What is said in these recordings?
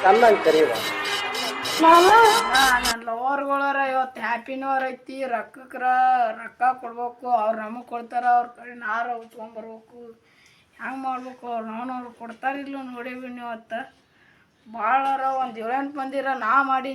ಚೆನ್ನಾಗಿ ಕರೀವ ನನ್ನ ಲವರ್ಗಳರ ಇವತ್ತು ಹ್ಯಾಪಿ ನ್ಯೂ ಐತಿ ರೊಕ್ಕಕ್ರ ರೊಕ್ಕ ಕೊಡ್ಬೇಕು ಅವ್ರು ನಮಗೆ ಕೊಡ್ತಾರ ಅವ್ರ ಕಡೆ ನಾರು ತೊಗೊಂಬರ್ಬೇಕು ಹೆಂಗೆ ಮಾಡ್ಬೇಕು ಅವ್ರು ನಾನು ಅವ್ರು ಕೊಡ್ತಾರಿಲ್ಲ ನೋಡೀವಿ ನೀವು ಇವತ್ತು. ಭಾಳರ ಒಂದು ಏಳೆಂಟು ಮಂದಿರ ನಾ ಮಾಡಿ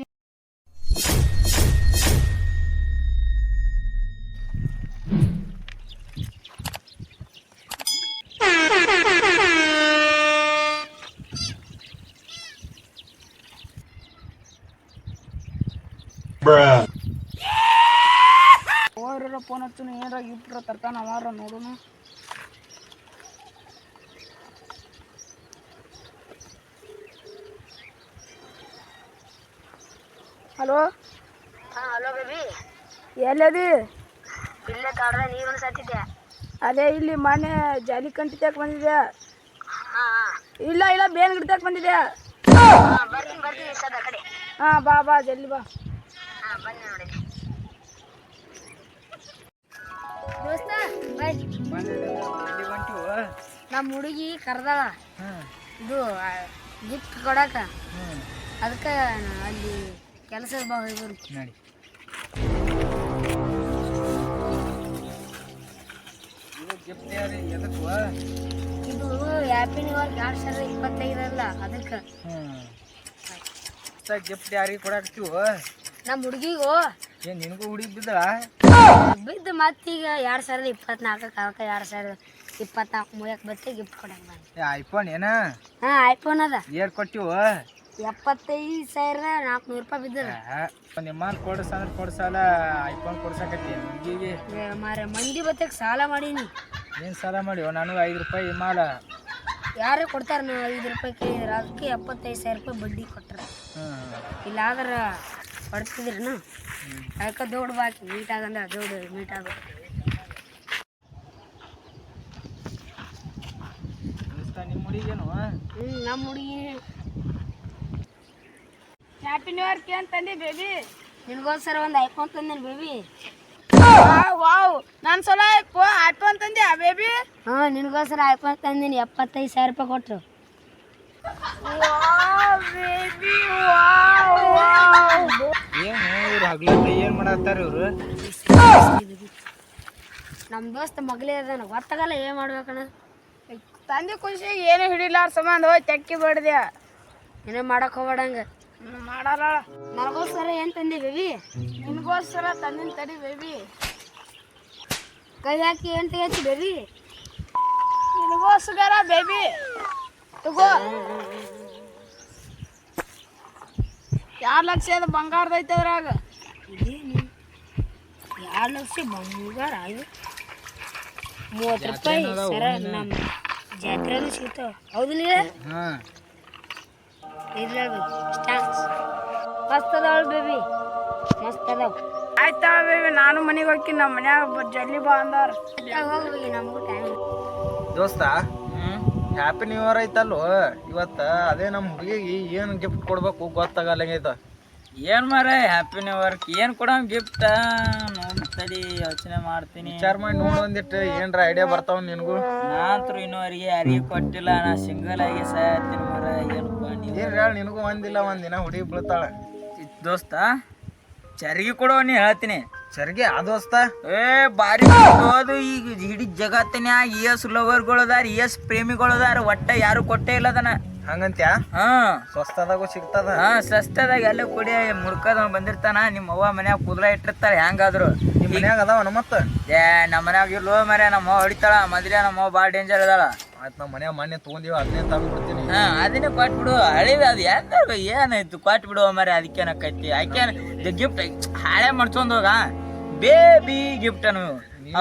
ಗಿಫ್ಟ್ರ ತರ್ತಾನ ಅವಾರ ನೋಡೋಣ. ಹಲೋ? ಹಾ ಹಲೋ ಬೇಬಿ. ಎಲ್ಲದಿ? ಇಲ್ಲೇ ಕಾಡ್ರೆ ನೀರು ಸತ್ತಿದ್ದೆ ಅದೇ ಇಲ್ಲಿ ಮನೆ ಜಾಲಿ ಕಂಟಿದ್ಯಾಕೆ ಬಂದಿದೆ ಇಲ್ಲ ಇಲ್ಲ ಬೇನ್ ಗಿಡ ತಕ್ ಬಂದಿದೆ ಹಾ ಬರ್ತೀನಿ ಬರ್ತೀನಿ ಸದ ಕಡೆ. ಹಾ ಬಾ ಬಾ ಜಲ್ದಿ ಬಾ. ಹಾ ಬನ್ನಿ ನೋಡಿ. ನಮ್ಮ ಹುಡುಗಿ ಕರ್ದಾಳ. ಇದು ಗಿಫ್ಟ್ ಕೊಡಕ. ಅದಕ್ಕೆ ಅಲ್ಲಿ ಕೆಲಸ ಬಾ ಹೋಗಿ ನಡಿ. ಇದು ಹ್ಯಾಪಿ ನ್ಯೂ ಇಯರ್ ಎರಡು ಸಾವಿರದ ಇಪ್ಪತ್ತೈದಲ್ಲ ಅದಕ್ಕೆ. ಗಿಫ್ಟ್ ಯಾರಿಗೆ ಕೊಡಾಕ್ತಿವ ನಮ್ಮ ಹುಡುಗಿಗೂ ಏನ್ ನಿನಗೂ ಹುಡುಗಿ ಬಿದ್ದಳ? ಬಿದ್ದು ಮತ್ತೀಗ ಎರಡು ಸಾವಿರದ ಇಪ್ಪತ್ನಾಲ್ಕಕ್ಕೆ ಅವಕ್ಕೆ ಎರಡು ಸಾವಿರದ ಇಪ್ಪತ್ನಾಲ್ಕು ಮೂವಕ್ಕೆ ಬತ್ತಿ ಗಿಫ್ಟ್ ಬಂದು. ಐಫೋನ್ ಏನ? ಹಾ ಐಫೋನ್ ಅದ. ಏರ್ ಕೊಟ್ಟಿವ? ಎಪ್ಪತ್ತೈದು ಸಾವಿರದ ನಾಲ್ಕುನೂರು ರೂಪಾಯಿ ಬಿದ್ದದ. ನಿಮ್ಮ ಕೊಡ್ಸ ಅಂದ್ರೆ ಕೊಡ್ಸಲ್ಲ ಐಫೋನ್ ಕೊಡ್ಸಕತ್ತಿ ಹುಡುಗಿಗೆ ಮಾರೆ ಮಂದಿ ಬತ್ತಕ್ಕೆ ಸಾಲ ಮಾಡೀನಿ. ಏನ್ ಸಾಲ ಮಾಡಿವ ನಾನು ಐದು ರೂಪಾಯಿ ಮಾಲ. ಯಾರೇ ಕೊಡ್ತಾರೆ ನಾವು ಐದು ರೂಪಾಯಿ ಕೇಳಿದ್ರೆ? ಅದಕ್ಕೆ ಎಪ್ಪತ್ತೈದು ಸಾವಿರ ರೂಪಾಯಿ ಬಡ್ಡಿ ಕೊಟ್ಟರೆ ಇಲ್ಲಾದ್ರೆ ಕೊಡ್ತಿದ್ರನು ಅದಕ್ಕೆ ದೌಡ್ ಬಾಕಿ ಮೀಟ್ ಆಗಂದ ದೌಡ್ ಮೀಟ್ ಆಗ ನಿಮ್ಮ ಹುಡುಗೇನು ಹ್ಞೂ ನಮ್ಮ ಹುಡುಗಿ. ಹ್ಯಾಪಿ ನ್ಯೂ ಇಯರ್ ಕೇನ್ ತಂದಿ ಬೇಬಿ ನಿನಗೋಸ್ಕರ ಒಂದು ಐಫೋನ್ ತಂದೇನು ಬೇಬಿ ವಾವ್ ನನ್ನ ಸಲ ಐಫೋನ್ ತಂದೆ ಬೇಬಿ ಹಾಂ ನಿನಗೋಸ್ಕರ ಐಫೋನ್ ತಂದೀನಿ ಎಪ್ಪತ್ತೈದು ಸಾವಿರ ರೂಪಾಯಿ ಕೊಟ್ಟರು ವಾವ್ ಏನು ಇವ್ರು ಹಗ್ಲತ್ತ ಏನ್ ಮಾಡತ್ತಾರ ಇವ್ರು ನಮ್ಮ ದೋಸ್ತ ಮಗಳೇ ಅದಾನ ಗೊತ್ತಾಗಲ್ಲ ಏನು ಮಾಡ್ಬೇಕಣ್ಣ ತಂದೆ ಖುಷಿಗೆ ಏನು ಹಿಡಿಲಾರ ಸಂಬಂಧ ಹೋಗಿ ತೆಕ್ಕಿ ಬಿಡ್ದೆ ಏನೋ ಮಾಡಕ್ ಹೋಗ್ಬೇಡಂಗೆ. ಮಾಡಲ್ಲ. ನನಗೋಸ್ಕರ ಏನ್ ತಂದೆ ಬೇಬಿ? ನಿನಗೋಸ್ಕರ ತಂದಿನ ತಡಿ ಬೇಬಿ. ಕೈ ಹಾಕಿ ಏನು ತೆಗಿ ಬೇಬಿ? ನಿನಗೋಸ್ಕರ ಬೇಬಿ. ತಗೋ. ಎರಡು ಲಕ್ಷದ ಬಂಗಾರದ ಐತೆ ಅದ್ರಾಗ. ಇದೇನು ಎರಡು ಲಕ್ಷ? ಬಂಗಾರ ಇದು ಮೂವತ್ತು ರೂಪಾಯಿ ಸರ ನಮ್ಮ ಜಾತ್ರೆನೂ ಸಿಗ್ತಾವ. ಹೌದಿಲ್ಲ ಹಾ. ಸ್ಟಾಕ್ಸ್ ಮಸ್ತ್ ಅದಾವಳು ಬೇಬಿ ಮಸ್ತ್ ಅದಾವ. ಆಯ್ತಾ ಬೇಬಿ ನಾನು ಮನೆಗೆ ಹೋಗಿ ನಮ್ಮ ಮನ್ಯಾಗ ಜಲ್ದಿ ಬಾ ಅಂದಾರ. ಹೋಗ್ಬೇಕು ನಮಗೂ ಟೈಮ್ ದೋಸ್ತ ಹ್ಯಾಪಿ ನ್ಯೂ ಇಯರ್ ಐತಲ್ವ ಇವತ್ತ ಅದೇ ನಮ್ಮ ಹುಡುಗಿಗೆ ಏನು ಗಿಫ್ಟ್ ಕೊಡ್ಬೇಕು ಗೊತ್ತಾಗಲ್ಲಂಗೈತ. ಏನು ಮಾರ ಹ್ಯಾಪಿ ನ್ಯೂ ಇಯರ್ ಏನು ಕೊಡೋಣ ಗಿಫ್ಟ್ ನೋಡ್ತಡಿ ಯೋಚನೆ ಮಾಡ್ತೀನಿ. ವಿಚಾರ ಮಾಡಿ ನೋಡು ಒಂದಿಟ್ಟು ಏನ್ರ ಐಡಿಯಾ ಬರ್ತಾವ ನಿನಗೂ? ನಾತ್ರ ಇನ್ನೂವರೆಗೆ ಯಾರಿಗೆ ಕೊಟ್ಟಿಲ್ಲ ನಾ ಸಿಂಗಲ್ ಆಗಿ ಸಾಯ್ತೀನಿ ಮರ ಏನಪ್ಪ ನೀವು ಏನ್ ಹೇಳ ನಿನಗೂ ಒಂದಿಲ್ಲ ಒಂದಿನ ಹುಡುಗಿ ಬೀಳ್ತಾಳೆ. ದೋಸ್ತ ಚರಿಗೆ ಕೊಡೋ ನೀ ಹೇಳ್ತೀನಿ. ಸರಿಗೆ ಅದೋಸ್ತ ದೋಸ್ತ? ಏ ಬಾರಿ ಅದು ಈಗ ಇಡೀ ಜಗತ್ತಿನ್ಯಾಗ ಎಸ್ ಲವರ್ಗಳು ಅದಾರ ಎಸ್ ಪ್ರೇಮಿಗಳು ಅದಾರ ಒಟ್ಟ ಯಾರು ಕೊಟ್ಟೇ ಇಲ್ಲ ಅದನ್ನ. ಹಂಗಂತ್ಯಾ? ಹಾ. ಸ್ವಸ್ತದಾಗೂ ಸಿಗ್ತದ? ಹಾ ಸಸ್ತದಾಗ ಎಲ್ಲ ಕುಡಿ ಮುಡ್ಕದ ಬಂದಿರ್ತಾನ ನಿಮ್ಮ ಅವ್ವ ಮನ್ಯಾಗ ಕುದ್ಲ ಇಟ್ಟಿರ್ತಾಳೆ ಹೆಂಗಾದ್ರು ಮನ್ಯಾಗ ಅದಾವನ ಮತ್ತ? ಏ ನಮ್ಮ ಮನ್ಯಾಗ ಇಲ್ಲೋ ಮರೆ ನಮ್ಮ ಹೊಡಿತಾಳ ಮದ್ರೆ ನಮ್ಮ ಭಾಳ ಡೇಂಜರ್ ಅದಾಳ. ಆಯ್ತು ನಮ್ಮ ಮನ್ಯಾಗ ಮೊನ್ನೆ ತೊಗೊಂದೀವಿ ಅದನ್ನೇ ತಂದು ಬಿಡ್ತೀನಿ ಹಾ ಅದನ್ನೇ ಕೊಟ್ಬಿಡು ಹಳಿದ ಅದು ಯಾರು ಏನಾಯ್ತು? ಕೊಟ್ಬಿಡು ಮರೆ ಅದಕ್ಕೇನಕ್ಕೈತಿ ಆಕೇನ ಗಿಫ್ಟ್ ಹಾಳೆ ಮಾಡ್ಕೊಂಡ್ ಹೋಗ. ಬೇಬಿ ಗಿಫ್ಟ್ ಅನು.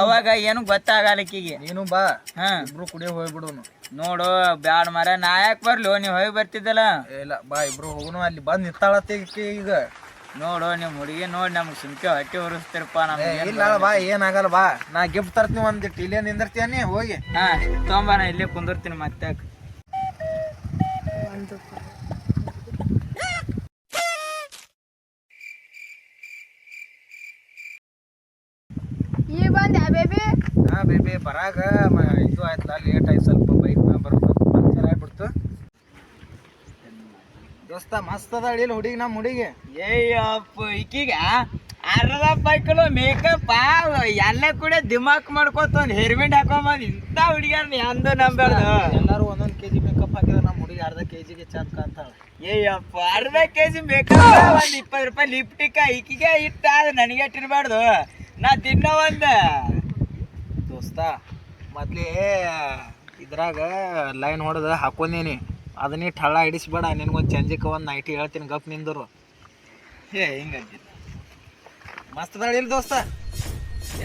ಅವಾಗ ಏನು ಗೊತ್ತಾಗಲಿಕ್ಕಿಗೆ ನೀನು ಬಾ. ಹಾ. ಇಬ್ರು ಕುಡಿಯೋ ಹೋಗ್ಬಿಡುನು ನೋಡು ಬ್ಯಾಡ ಮರ ನಾ ಯಾಕೆ ಬರ್ಲಿ? ನೀ ಹೋಗಿ ಬರ್ತಿದ್ದಲ್ಲ. ಇಲ್ಲ ಬಾ ಇಬ್ರು ಹೋಗುನು. ಅಲ್ಲಿ ಬಂದ್ ನಿತ್ತಾಳತ್ತೆ ಈಕಿ ಈಗ. ನೋಡು ನಿಮ್ ಹುಡುಗಿ ನೋಡಿ ನಮ್ಗೆ ಸುಮ್ಕೆ ಹೊಟ್ಟೆ ಉರಿಸ್ತಿರಪ್ಪ ನಮ್ಗೆ ಇಲ್ಲ ಬಾ ಏನಾಗಲ್ಲ ಬಾ. ನಾ ಗಿಫ್ಟ್ ತರ್ತೀನಿ ಒಂದಿಟ್ಟು ಇಲ್ಲೇ ನಿಂದಿರ್ತೀನಿ ಹೋಗಿ. ಹಾ ನಾ ಇಲ್ಲೇ ಕುಂದಿರ್ತೀನಿ ಮತ್ತೆ. ಒಂದು ಈ ಬಂದೆ ಬೇಬಿ ಹಾ ಬೇಬಿ ಬರಾಗ ಮ- ಇದು ಆಯ್ತಲ್ಲ ಲೇಟ್ ಆಯ್ತು ಸ್ವಲ್ಪ ಬೈಕ್ ಮ್ಯಾಗ ದೋಸ್ತ ಮಸ್ತ್ ಅದ ಹುಡುಗಿ ನಮ್ಮ ಹುಡುಗಿ. ಏಯಪ್ಪ ಈಕಿಗ ಅರ್ಧ ಪೈಕಲು ಮೇಕಪ್ ಎಲ್ಲ ಕೂಡ ದಿಮಾಕ್ ಮಾಡ್ಕೊತ ಒಂದ್ ಹೇರ್ಮೆಂಟ್ ಹಾಕೊಂಬಂದ್ ಇಂಥ ಹುಡುಗಿಯರ್ನ ಎಂದು ನಂಬಾರ್ದು. ಎಲ್ಲಾರು ಒಂದೊಂದ್ ಕೆಜಿ ಮೇಕಪ್ ಹಾಕಿದ್ರೆ ನಮ್ಮ ಹುಡುಗಿ ಅರ್ಧ ಕೆಜಿಗೆ ಚಂದ ಕಾಂತಾಳ ಏಯಪ್ಪ ಅರ್ಧ ಕೆಜಿ ಮೇಕಪ್ ಒಂದ್ ಇಪ್ಪತ್ತು ರೂಪಾಯಿ ಲಿಪ್ಟಿಕ ಈಕಿಗೆ ಇಟ್ಟ ನನಗೆ ಇಟ್ಟಿರ್ಬಾರ್ದು. ನಾ ದಿನ ಒಂದ. ದೋಸ್ತ ಮೊದ್ಲೇ ಇದ್ರಾಗ ಲೈನ್ ಹೊಡೆದ ಹಾಕೊಂಡೀನಿ. ಅದನ್ನೇ ಠಳ ಹಿಡಿಸ್ಬೇಡ ನಿನಗೊಂದು ಚಂಜಿಕ, ಒಂದು ನೈಟಿ ಹೇಳ್ತೀನಿ, ಗಪ್ ನಿಂದರು. ಏ ಹಿಂಗಂತಿಲ್ಲ ಮಸ್ತ್ ಇಲ್ಲ ದೋಸ್ತ.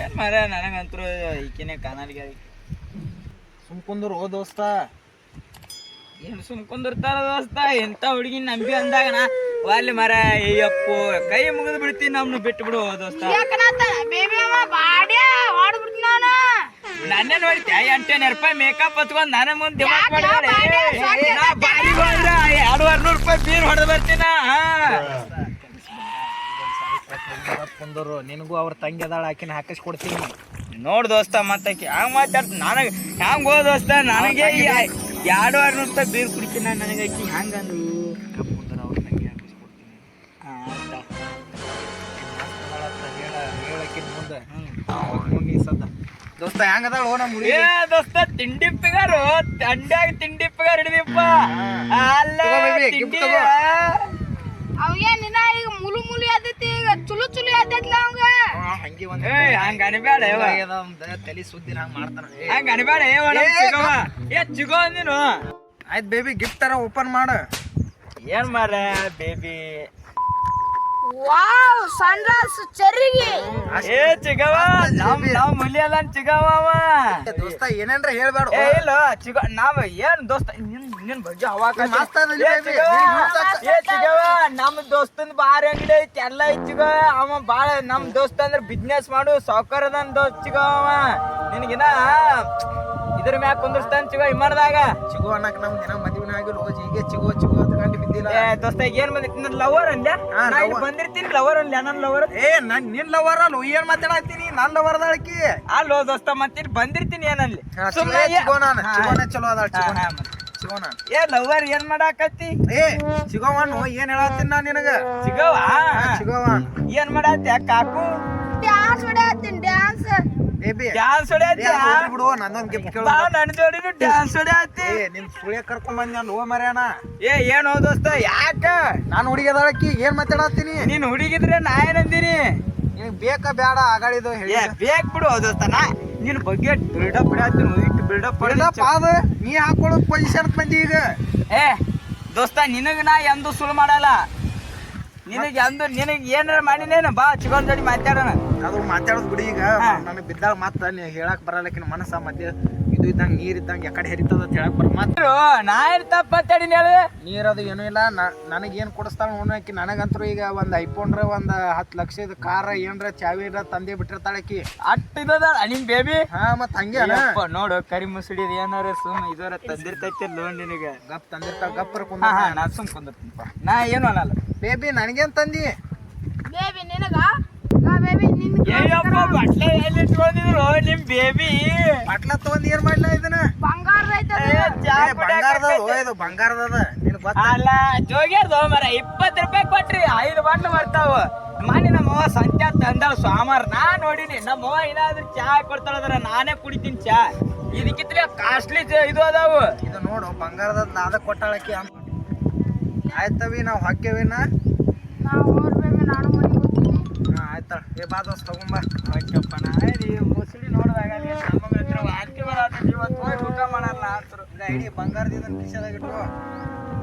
ಏನ್ ಮಾರ ನನಗಂತರೂ ಈಕಿನೇ ಸುಮ್ ಕುಂದ್ರು ಓ ದೋಸ್ತ. ಏನು ಸುಮ್ ಕುಂದಿರ್ತಾರ ದೋಸ್ತ? ಎಂತ ಹುಡುಗಿ ನಂಬಿ ಅಂದಾಗ ನಾ ವಾಲಿ ಮರ ಅಯ್ಯಪ್ಪು, ಕೈ ಮುಗಿದು ಬಿಡ್ತೀನಿ ನಮ್ಮನ್ನು ಬಿಟ್ಟು ಬಿಡು ದೋಸ್ತ. ನನ್ನೇ ನೋಡ್ತ್ಯಾ ಎಂಟೇನೂರು ರೂಪಾಯಿ ಮೇಕಪ್ ಹಚ್ಕೊಂಡ್ ನನ್ನ ಮುಂದೆ ದಿಮಾಕ್ ಮಾಡಿದ್ರೆ ನಾ ಎರಡು ನೂರು ರೂಪಾಯಿ ಬೀರ್ ಹೊಡೆದು ಬರ್ತೀನ ಕುಂದರು ನಿನಗೂ ಅವ್ರ ತಂಗಿ ಅದಾಳ ಆಕಿನ ಹಾಕಿಸ್ಕೊಡ್ತೀನಿ ನೋಡ್ ದೋಸ್ತ ಮತ್ತೆ ಹ್ಯಾಂಗ ಮಾತಾಡ್ತ ನನಗೆ ಹ್ಯಾಂಗ ಹೋ ದೋಸ್ತ ನನಗೆ ಎರಡು ನೂರು ರೂಪಾಯಿ ಬೀರ್ ಕುಡಿತೀನಿ ನನಗೆ ಆಕಿ ಹ್ಯಾಂಗ ಅಂದ್ರು ಗಪ್ ಕುಂದ್ರ ಅವ್ರ ತಂಗಿ ಹಾಕಿಸ್ಕೊಡ್ತೀನಿ ಆ, ಆಯ್ತಾ. ಮಸ್ತ್ ಅದಾಳ ಅಂತ ಹೇಳ ಮುಂದೆ ಸದ್ದ. ದೋಸ್ತ ಹೆಂಗದಾಳ ನಮ್ಮ ಹುಡುಗಿ? ಏ ದೋಸ್ತ ತಿಂಡಿ ಪಿಗಾರು ತಂಡ್ಯಾಗ ತಿಂಡಿ ಪಿಗಾರ್ ಹಿಡಿದಿಪ್ಪ. ಅಲ್ಲ ತಗೋ baby, gift ತಿಂಡಿ ತಗೋ. ನಿನ್ನ ಈಗ ಮುಲು ಮುಲು ಆದೈತಿ ಈಗ ಚುಲು ಚುಲು ಆದೈತ್ಲ ಅವಂಗ? ಹಂಗೆ ಒಂದ್ ಏ ಹಂಗ ಅನ್ಬೇಡ ಯವ್ವ. ತಲೆ ಸುದ್ದಿ ಹಂಗ ಮಾಡ್ತಾನ. ಏ, ಹಂಗ ಅನ್ಬೇಡ ಏ ಚಿಗವ್ವ. ಏ ಚಿಗೋ ಅಂದಿನು? ಆಯ್ತ್ ಬೇಬಿ ಗಿಫ್ಟ್ ತರ ಓಪನ್ ಮಾಡು. ಏನ್ ಮಾರ ಬೇಬಿ ವಾವ್ ಸನ್ರೈಸ್ ಚರಿಗೆ ಏ ಚಿಗವ ನಮ್ ನಾವ್ ಮುಲಿಯಲ್ಲ ಚಿಗವ ಅವ. ದೋಸ್ತ ಏನಂದ್ರ ಹೇಳ್ಬೇಡ. ಏ ಇಲ್ಲ ಚಿಗ ನಾವ್ ಏನ್ ದೋಸ್ತ ನಿನ್ ನಿನ್ ಬಗ್ಗೆ ಹವಾಕ ಏ ಚಿಗವ, ನಮ್ ದೋಸ್ತನ್ ಬಾರಿ ಅಂಗಡಿ ಐತಿ ಎಲ್ಲ ಐತಿ ಚಿಗ ಅವ ಬಾಳ ನಮ್ ದೋಸ್ತ ಅಂದ್ರ ಬಿಸ್ನೆಸ್ ಮಾಡು ಸಾವ್ಕಾರ ಅದನ್ ದೋಸ್ತ ಚಿಗವ ನಿನಗಿನ ಇದ್ರ ಮ್ಯಾಕ್ ಕುಂದಿರ್ತಾನ ಚಿಗ ವಿಮಾನದಾಗ ಚಿಗೋ ಅನ್ನಕ್ ನಮ್ಗೆ ಮದ್ವಿನ ಆಗಿಲ್ಲ ಹೀಗೆ ಚಿಗೋ ಚಿಗೋ ಅಂತ ಗಂಟು ಬಿದ್ದಿಲ್ಲ. ಏ ದೋಸ್ತ ಏನ್ ಬಂದಿತ್ತು ನನ್ನ ಲವರ್ ಅನ್ಯ ಹಾ, ನಾ ಇಲ್ಲಿ lover. ಬಂದಿರ್ತೀನಿ ಲವರ್ ಅನ್ಯ ನನ್ ಲವರ್ ಏ ನನ್ ನಿನ್ ಲವರ್ ಅಲ್ಲ ಏನ್ ಮಾತಾಡತ್ತೀನಿ ನನ್ ಲವರ್ ಅದಾಳಕಿ ಅಲ್ಲೋ ದೋಸ್ತ ಮತ್ತೆ ಬಂದಿರ್ತೀನಿ ಏನಲ್ಲಿ? ಚಿಗೋ ಚಿಗೋ ನಾನು ಹಾ. ಚಿಗೋನ ಚಲೋ ಅದಾಳ ಹಾ, ಮತ್ತೆ. ಚಿಗೋನ ಏ ಲವರ್ ಏನ್ ಮಾಡಾಕತ್ತಿ? ಏ ಚಿಗೋವನು ಏನ್ ಹೇಳತ್ತೀನಿ ನಾ ನಿನಗ? ಚಿಗವ ಚಿಗೋವನ್ ಏನ್ ಮಾಡಾತ್ಯ ಕಾಕು? ಡ್ಯಾನ್ಸ್ ಬೇಬಿ ಡ್ಯಾನ್ಸ್ ಬಿಡು ನನ್ನೊಂದ್ ಗಿಫ್ಟ್ ಕೇಳು. ಬಾ ನನ್ ಜೋಡಿನು ಡ್ಯಾನ್ಸ್ ಹೊಡ್ಯಾತಿ ನಿನ್ ಸುಳಿಯ ಕರ್ಕೊಂಡ್ ಬಂದ್ ನಾನು ಓ ಮರ್ಯಾನ. ಏ ಏನೋ ದೋಸ್ತ ಯಾಕ? ನಾನು ಹುಡುಗಿದಾಳಕ್ಕಿ ಏನ್ ಮಾತಾಡತ್ತೀನಿ? ನೀನ್ ಹುಡುಗಿದ್ರೆ ನಾ ಏನಂದಿನಿ ನಿನಗೆ ಬೇಕಾ ಬೇಡ ಆಗಾಳಿದು ಹೇಳಿ. ಬೇಕ್ ಬಿಡು ದೋಸ್ತ ನಾ ನಿನ್ ಬಗ್ಗೆ ಬಿಲ್ಡಪ್ ಹೊಡ್ಯಾತೀನಿ ಇಟ್ಟು ಬಿಲ್ಡಪ್ ಬಿಡಪ್ಪ ಅದು ನೀ ಹಾಕೊಳ್ಳೋ ಪೊಸಿಷನ್ ಬಂದಿ ಈಗ. ಏ ದೋಸ್ತ ನಿನಗ ನಾ ಎಂದು ಸುಳ್ಳು ಮಾಡಲ್ಲ. ನಿನಗೆ ಅಂದ್ರೆ ನಿನಗೆ ಏನಾರ ಮಾಡಿನೇನು? ಬಾ ಚಿಕನ್ ಜೋಡಿ ಮಾತಾಡೋಣ. ಅದು ಮಾತಾಡೋದು ಬಿಡಿ ಈಗ. ನನಗೆ ಬಿದ್ದಾಗ ಮತ್ತೆ ನೀ ಹೇಳಕ್ ಬರಲ್ಲಕಿನ ಮನಸ್ಸ ಮಧ್ಯ ಇದು ಇದ್ದಂಗ ನೀರ್ ಇದ್ದಂಗ ಯಾಕಡೆ ಹರಿತದ ಅಂತ ಹೇಳಕ್ ಬರ್ ಮತ್ತ ಮಾತ್ರು, ನಾ ಇರ್ತಪ್ಪ ತಪ್ಪ ನೀರ್. ಅದು ಏನು ಇಲ್ಲ. ನನಗೇನು ಏನ್ ಕೊಡಿಸ್ತಾಳ ನೋಡಕಿ ನನಗಂತೂ ಈಗ ಒಂದ್ ಐಫೋನ್ರ ಒಂದ್ ಹತ್ತು ಲಕ್ಷದ ಕಾರ ಏನ್ರ ಚಾವಿ ತಂದೆ ಬಿಟ್ಟಿರ್ತಾಳಕಿ ಅಟ್ ಇದದ ನಿಮ್ ಬೇಬಿ ಹಾ ಮತ್ ಹಂಗೆ ನೋಡು ಕರಿ ಮುಸುಡಿ ಏನಾರ ಸುಮ್ ಇದರ ತಂದಿರ್ತೈತಿ ಲೋನ್ ನಿನಗೆ. ಗಪ್ ತಂದಿರ್ತಾವ ಗಪ್ಪರ ಕುಂದ ನಾ ಸುಮ್ ಕುಂದಿರ್ತೀನಿಪ್ಪ ನಾ ಏನು ಅನ್ನಲ್ಲ ಬೇಬಿ ನನಗೇನ್ ತಂದಿ? ಬೇಬಿ ನಿನಗ? ನಿಮ್ ಬೇಬಿ ಬಟ್ಲ ತಗೊಂಡ್ ಏನ್ ಮಾಡ್ಲಾ ಇದನ್ನ? ಬಂಗಾರದ ಐತೆ ಏ, ಚಾ ಬಂಗಾರದ ಅಲ್ಲ ಜೋಗ್ಯಾರ್ದು ಮರ ಇಪ್ಪತ್ತು ರೂಪಾಯಿ ಕೊಟ್ರಿ ಐದು ಬಾಟ್ಲು ಬರ್ತಾವ. ಮನೆ ನಮ್ಮವ್ವ ಸಂತ್ಯಾ ತಂದಾಳ ಸ್ವಾಮಾರ ನಾ ನೋಡಿನಿ ನಮ್ಮವ್ವ ಏನಾದ್ರು ಚಾ ಕೊಡ್ತಾಳದ್ರ ನಾನೇ ಕುಡಿತೀನಿ ಚಾ. ಇದಕ್ಕಿದ್ರೆ ಕಾಸ್ಟ್ಲಿ ಇದು ಅದಾವು. ಇದು ನೋಡು ಬಂಗಾರದ ನಾದ ಕೊಟ್ಟಾಳಕಿ ಅಂತ. ಆಯ್ತವಿ ನಾವು ಹಾಕ್ಯವಿನ ನಾವು ಆಯ್ತಾಳ ಏ, ಬಾ ದೋಸ್ತ ತಗೊಂಬಾ ಓಕೆಪ್ಪ ನಾ ಮುಸುಳಿ ನೋಡಿದಾಗ ವಾಂತಿ ಬರತ್ತೆ ಇವತ್ತು ಹೋಗಿ ಊಟ ಮಾಡಲ್ಲ ಈಗ ಇಡೀ ಬಂಗಾರದಿಂದ ಇದನ್ನ ಕಿಶದಾಗ ಇಟ್ಟು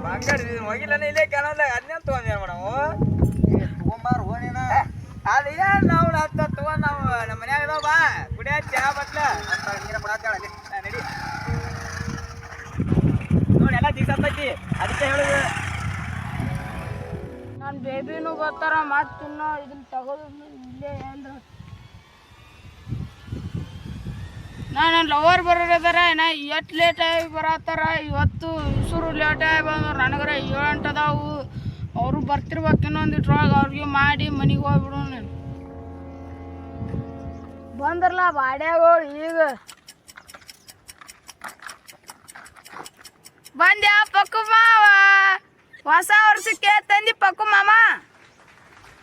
ಬಂಗಾರ ಹೋಗಿಲ್ಲನೇ ಇಲ್ಲೇ ಕಾಣಲ್ಲ ಅದನ್ನೇ ತೊಗೊಂಡ್ ಮಾಡವು? ಏ ತಗೊಂಬಾರ ಹೋನೇನ ಅದು ಏನು ನಾವು ಹತ್ತ ತಗೊಂಡ್ ನಾವು ನಮ್ಮ ಮನ್ಯಾಗ ಇದಾವ, ಬಾ. ಕುಡಿಯ ಚಾ, ಬಟ್ಲ. ನೀರ ಬಿಡಾತ್ತಾಳ ನಡಿ. ನೋಡಿ, ಎಲ್ಲ ದಿಗ್ಸತ್ತೈತಿ ಅದಕ್ಕೆ ಹೇಳುದು ನನ್ನ ಬೇಬಿನೂ ಬರ್ತಾರ ಮತ್ತೆ ಇನ್ನು ಇದನ್ನ ತಗೋದು ಇಲ್ಲೇ ಏನ್ರ ನಾ ನನ್ನ ಲವರ್ ಬರೋರದಾರ, ನಾ ಎಷ್ಟು ಲೇಟ್ ಆಗಿ ಬರತ್ತಾರ, ಇವತ್ತು ಇಸುರು ಲೇಟಾಗಿ ಬಂದ್ರು. ನನಗರ ಏಳು ಅದಾವು. ಅವರು ಬರ್ತಿರ್ಬೇಕು ಇನ್ನೊಂದು ಇಟ್ರೊಳಗೆ ಅವ್ರಿಗೆ ಮಾಡಿ ಮನೆಗೆ ಹೋಗ್ಬಿಡು ನೀನು. ಬಂದ್ರಲ್ಲ ಬಾಡ್ಯಾಗಳು ಈಗ. ಬಂದ್ಯಾ ಪಕ್ಕು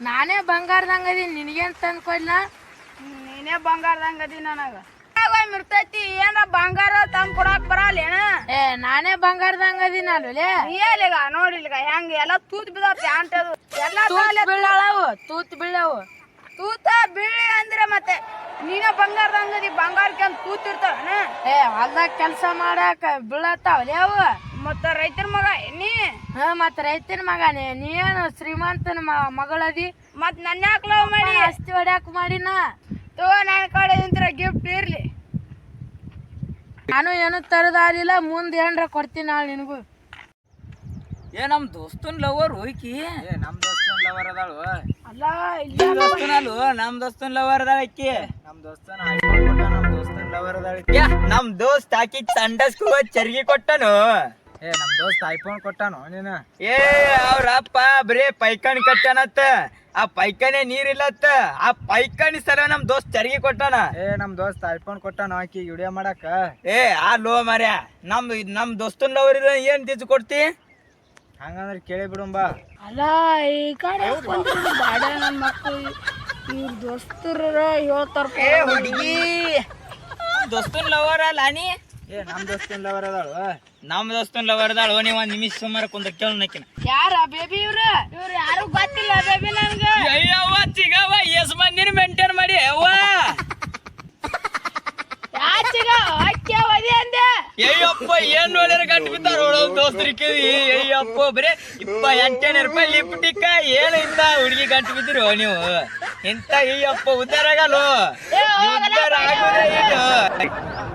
ನಾನೇ ಬಂಗಾರದಂಗ ಅದೀನಿ ನಿನಗೇನು ತಂದು ಕೊಡ್ಲ? ನೀನೇ ಬಂಗಾರದಂಗ ಅದಿ ನನಗ. ಮಿರ್ತೈತಿ ಏನ ಬಂಗಾರ ತಂದ್ ಕೊಡಕ್ ಬರಲ್ಲ ಏನ ಏ ನಾನೇ ಬಂಗಾರದಂಗ ಅದೀನಿ ಅಲ್ಲೇ ಏಲಿಗ ನೋಡಿಲ್ಗ ಹೆಂಗ ಎಲ್ಲ ತೂತ್ ಬಿದ್ದಾವ ಪ್ಯಾಂಟ್ ಅದು. ಎಲ್ಲ ತೂತ್ ಬೀಳಾವು ತೂತ್ ಬೀಳವು. ತೂತ ಬೀಳಿ ಅಂದ್ರೆ ಮತ್ತೆ ನೀನ ಬಂಗಾರದಂಗ ಅದಿ ಬಂಗಾರಕ್ಕೆ ಅಂತ ತೂತ್ ಇರ್ತಾವನ? ಏ ಹೊಲ್ದಾಗ ಕೆಲಸ ಮಾಡಾಕ ಬೀಳತ್ತಾವಲೇ ಅವು. ಮತ್ತ ರೈತರ ಮಗ ನೀ? ಹಾ ಮತ್ ರೈತನ ನೀ ನೀನು ಶ್ರೀಮಂತನ ಮ- ಮಗಳದಿ. ಮತ್ ನನ್ನ ಯಾಕೆ ಲವ್ ಮಾಡಿ? ಅಷ್ಟು ಹೊಡ್ಯಾಕ ಮಾಡಿನ? ತೋ ನನ್ನ ಕಡೆ ನಿಂತ್ರ ಗಿಫ್ಟ್ ಇರ್ಲಿ. ನಾನು ಏನು ತರದಾರಿಲ್ಲ ಮುಂದೆ ಏನ್ರ ಕೊಡ್ತೀನಿ ನಾಳೆ ನಿನಗೂ. ಏ ನಮ್ ದೋಸ್ತನ್ ಲವರ್ ಹೋಯ್ಕಿ ಏ ನಮ್ ದೋಸ್ತನ್ ಲವರ್ ಅದಾಳು. ಅಲ್ಲ ಇಲ್ಲ ದೋಸ್ತನ್ ಅಲ್ವ ನಮ್ ದೋಸ್ತನ್ ಲವರ್ ಅದಾಳ ಆಕಿ ನಮ್ ದೋಸ್ತನ ನಮ್ಮ ನಮ್ ದೋಸ್ತನ್ ಲವರ್ ಅದಾಳು ಯಾ ನಮ್ ದೋಸ್ತ್ ಆಕಿ ಸಂಡಸ್ಕು ಚರ್ಗಿ ಕೊಟ್ಟನು. ಏ ನಮ್ ದೋಸ್ತ ಐಫೋನ್ ಕೊಟ್ಟಾನು ನೀನು? ಏ ಅವ್ರ ಅಪ್ಪ ಬರೇ ಪೈಕಾಣಿ ಕಟ್ಟಾನತ್ತ ಆ ಪೈಕಾನೆ ನೀರಿಲ್ಲತ್ತ. ಆ ಪೈಕಾಣಿ ಸಲ ನಮ್ ದೋಸ್ತ್ ಚರಿಗೆ ಕೊಟ್ಟಾನ. ಏ ನಮ್ ದೋಸ್ತ ಐಫೋನ್ ಕೊಟ್ಟಾನ ಆಕಿ ವಿಡಿಯೋ ಮಾಡಾಕ? ಏ ಆ ಲೋ ಮಾರ್ಯ. ನಮ್ ನಮ್ ದೋಸ್ತನ್ ಲವರ್ ಇದ ಏನ್ ತಿಜ್ ಕೊಡ್ತಿ? ಹಂಗಂದ್ರೆ ಕೇಳಿ ಬಿಡುಂಬಾ. ಅಲ್ಲ ಈ ಕಡೆ ಬಾಡ ನನ್ನ ಮಕ್ಕಳು ಇವ್ರ ದೋಸ್ತರು ಹೇಳ್ತಾರ ಏ ಹುಡುಗಿ. ದೋಸ್ತನ್ ಲವರ್ ಅಲ್ಲ ನೀ? ನಮ್ ದೋಸ್ತ ಲವರ್ ಅದಾಳು ನಮ್ ದೋಸ್ತನ್ ಲವರ್ ಅದಾಳ ನೀವ್ ಒಂದ್ ನಿಮಿಷ ಸುಮಾರ ಕುಂದ ಕೇಳ ನಕ್ಕಿನ ಯಾರ ಬೇಬಿ ಇವ್ರ? ಇವ್ರು ಯಾರು ಗೊತ್ತಿಲ್ಲ ಬೇಬಿ ನನ್ಗ. ಅಯ್ಯವ್ವ ಚಿಗವ್ವ ಎಸ್ ಮಂದಿನ ಮೇಂಟೈನ್ ಮಾಡಿ ಅವ್ವ. ಯಾಚಿಗ ಅಕ್ಕಿ ಅವಧಿ ಅಂದೆ ಅಯ್ಯಪ್ಪ ಏನ್ ನೋಡ್ಯಾರ ಗಂಟು ಬಿದ್ದಾರ ದೋಸ್ತರಿಗೆ ಅಯ್ಯಪ್ಪ ಬರೇ ಇಪ್ಪ ಎಂಟನೇ ರೂಪಾಯಿ ಲಿಪ್ಟಿಕ್ಕ ಏನು ಇಂತ ಹುಡುಗಿ ಗಂಟು ಬಿದ್ದಿರು ನೀವು ಇಂತ ಅಯ್ಯಪ್ಪ ಉದ್ದಾರ ಆಗಲ್ಲ ಉದ್ದಾರ ಆಗೋದೇ ಇಲ್ಲ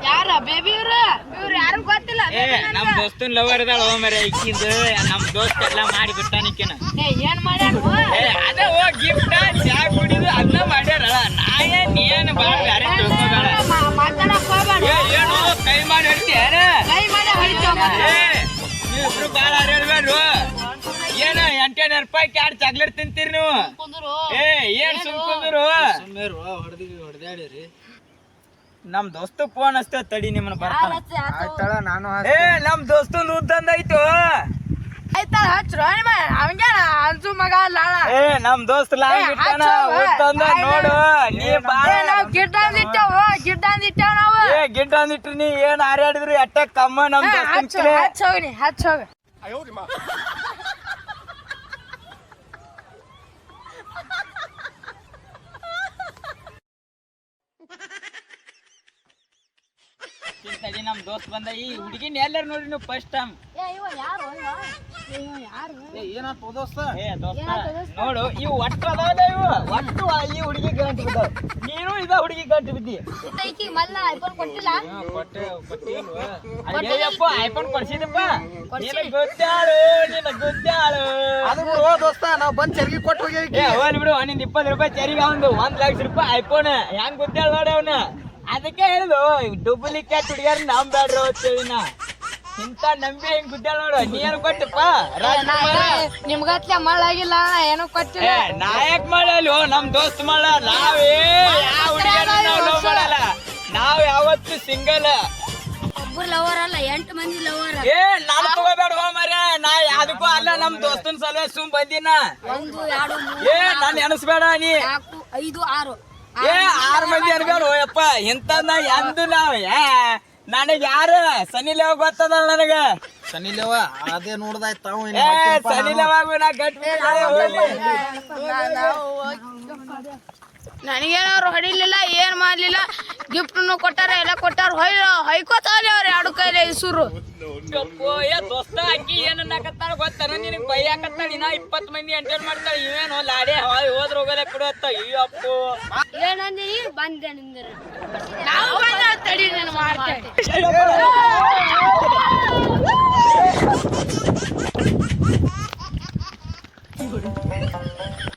ಯಾರ ಬೇಬಿ ಇವ್ರ ಇವ್ರು ಯಾರು ಗೊತ್ತಿಲ್ಲ ಏ ನಮ್ ದೋಸ್ತನ್ ಲವರ್ ಇದಾಳ ಮರ ಇಕ್ಕಿಂದ ನಮ್ ದೋಸ್ತ ಎಲ್ಲ ಮಾಡಿ ಬಿಟ್ಟಾನಿಕ್ಕಿನ ಏ ಏನ್ ಮಾಡ್ಯಾರ ಏ ಅದ ಓ ಗಿಫ್ಟ್ ಚಾ ಕುಡಿದು ಅದನ್ನ ಮಾಡ್ಯಾರಲ್ಲ ನಾ ಏನ್ ಏನ್ ಬಾಳ ಬ್ಯಾರೆ ತಿಳ್ಕೊಬೇಡ ಮಾತಾಡಕ್ ಹೋಗ್ಬೇಡ ಕೈ ಮಾಡಿ ಹೇಳ್ತೀಯೇನ ಕೈ ಮಾಡಿ ಹೊಡಿತಾವ ಏ ನೀವಿಬ್ರು ಬಾಳ ಹರಿಯಲ್ಬೇಡ್ರು ಏನ ಎಂಟೇನೂರು ರೂಪಾಯಿ ಎರಡು ಚಾಕ್ಲೇಟ್ ತಿಂತೀರಿ ನೀವು? ಏ ಏನ್ ಸುಮ್ಕೊಂಡ್ರು ಸುಮ್ಮೇರು ಹೊಡೆದಿ ಹೊಡೆದಾಡಿರಿ ನಮ್ ದೋಸ್ತ ಫೋನ್ ಅಷ್ಟೇ ತಡಿ ನಿಮ್ಮನ್ನ ಬರ್ತಾನ. ಆಯ್ತಳ ನಾನು ಏ ನಮ್ ದೋಸ್ತನ್ ಉದ್ದಂದಾಯ್ತು ಆಯ್ತಾ ಹಚ್ರು. ಹಂಗೇನ ಅಂಜು ಮಗ ಲಾಳ ಏ ನಮ್ ದೋಸ್ತ ಲಾಂಗ್ ಇಟ್ಟಾನ ಉತ್ತಂದ ನೋಡು. ನೀ ಬಾಳ ನಾವು ಗಿಡ್ಡ ಇಟ್ಟೇವು. ಗಿಡ್ಡ ಅಂದಿಟ್ಟೇವ್ ನಾವು. ಏ ಗಿಡ್ಡ ಅಂದಿಟ್ರಿ ನೀ ಏನ್ ಹಾರಾಡಿದ್ರು ಎಟ್ಟ ಕಮ್ಮ ನಮ್ ದೋಸ್ತನ್ ಹಚ್ಚ ಕಿಲೆ. ಹಚ್ಚ ಹೋಗ್ನಿ ಹಚ್ಚ ಹೋಗ ಈ ತಡಿ ನಮ್ ದೋಸ್ತ್ ಬಂದ ಈ ಹುಡುಗಿನ ಎಲ್ಲರೂ ನೋಡಿ ನೀವು ಫಸ್ಟ್ ಟೈಮ್ ಏ ಏನಾತು ದೋಸ್ತ? ಏ ದೋಸ್ತ ನೋಡು ಇವು ಒಟ್ಟು ಅದಾವ ಇವು? ಒಟ್ಟು ಈ ಹುಡುಗಿ ಗಂಟು ಬಿದ್ದಾವ ನೀನು ಇದ ಹುಡುಗಿ ಗಂಟು ಬಿದ್ದಿ. ಮಲ್ಲ ಐಫೋನ್ ಕೊಟ್ಟಿಲ್ಲ? ಕೊಟ್ಟೆ ಕೊಟ್ಟಿಲ್ವಾ ಅಯ್ಯಪ್ಪ ಐಫೋನ್ ಕೊಡ್ಸಿದಪ್ಪ? ನಿನ ಗೊತ್ತಾಳು ನಿನ ಗೊತ್ತಾಳು. ಅದು ಬಿಡು ಓ ದೋಸ್ತ ನಾವ್ ಬಂದ್ ಚರ್ಗಿ ಕೊಟ್ಟು ಹೋಗಿ. ಏ ಹೋಗ್ಲಿ ಬಿಡು ನಿಂದ ಇಪ್ಪತ್ತು ರೂಪಾಯಿ ಚರಿಗೆ ಒಂದು ಒಂದ್ ಲಕ್ಷ ರೂಪಾಯಿ ಐಫೋನ್ ಹೆಂಗ್ ಗೊತ್ತಾಳ ನೋಡಿ ಅವನ. ಅದಕ್ಕೆ ಹೇಳುದು ಡೂಪ್ಲಿಕೇಟ್ ಹುಡುಗಿಯರ್ ನಮ್ ಅಂತೇಳಿ ನಾ. ಇಂತ ನಂಬಿ ಹೆಂಗ್ ಗುದ್ದೆ ನೋಡು ನೀ ಏನು ಕೊಟ್ಟಪ್ಪ? ನಿಮ್ಗತ್ಲೆ ನಿಮ್ಗತ್ಲೆ ಮಳ್ಳಾಗಿಲ್ಲ ಏನೋ ಕೊಟ್ಟಿಲ್ಲ. ಏ ನಾಯಕ್ ಮಾಡಲ್ಲ ನಮ್ ದೋಸ್ತ್ ಮಾಡ ನಾವೇ ಯಾವ ಹುಡುಗಿಯರ್ ಮಾಡಲ್ಲ. ನಾವ್ ಯಾವತ್ತು ಸಿಂಗಲ್ ಒಬ್ಬರು ಲವರ್ ಅಲ್ಲ ಎಂಟು ಮಂದಿ ಲವರ್ ಏ ನಾನು ತಗೋಬೇಡ ಮರೆ ನಾ ಯಾವ್ದಕ್ಕೂ ಅಲ್ಲ ನಮ್ ದೋಸ್ತನ್ ಸಲ ಸುಮ್ ಬಂದಿನ. ಒಂದು ಎರಡು ಮೂರು ಏ ನಾನು ಎಣಸ್ಬೇಡ ನೀ. ಐದು ಆರು. ಏ ಆರ್ ಮಂದಿ ಅನ್ಕೊಂಡು ಯಪ್ಪ ಇಂತ ನಾ ಎಂದು ನಾವ್ ನನಗ ನನಗ್ ಯಾರು? ಸನಿ ಲೇವ ಗೊತ್ತದ ನನಗ? ಸನಿ ಲೇವ ಅದೇ ನೋಡ್ದಾಯ್ತ ತಾವು ಏ ಸನಿ ಲೇವಾಗು ನಾ ನನಗೇನವ್ರು ಹೊಡಿಲಿಲ್ಲ ಏನ್ ಮಾಡ್ಲಿಲ್ಲ? ಗಿಫ್ಟ್ ಕೊಟ್ಟಾರ ಎಲ್ಲ ಕೊಟ್ಟಾರ ಹೊಯ್ ಹೊಯ್ಕೋತಾವ್ರಿ ಅವ್ರ ಎರಡು ಕೈಲಿ ಇಸುರು ದೋಸ್ತ ಅಕ್ಕಿ ಏನನ್ನಕತ್ತಾಳ ಗೊತ್ತಾರ ನಿನಗೆ ಬೈ ಹಾಕತ್ತಾಳ ಇನ್ನ ಇಪ್ಪತ್ತು ಮಂದಿ ಎಂಟೇನ್ ಮಾಡ್ತಾಳ ಇವೇನು ಲಾಡೆ ಹಾಯ್ ಹೋದ್ರ ಹೋಗಲ್ಲ ಕೊಡುತ್ತ ಇವ್ ಅಪ್ಪು ಏನಂದಿ ಬಂದೆ ನಿಂದ್ರ ನಾವು ತಡಿ ನಾನು ಮಾಡ್ತೇನೆ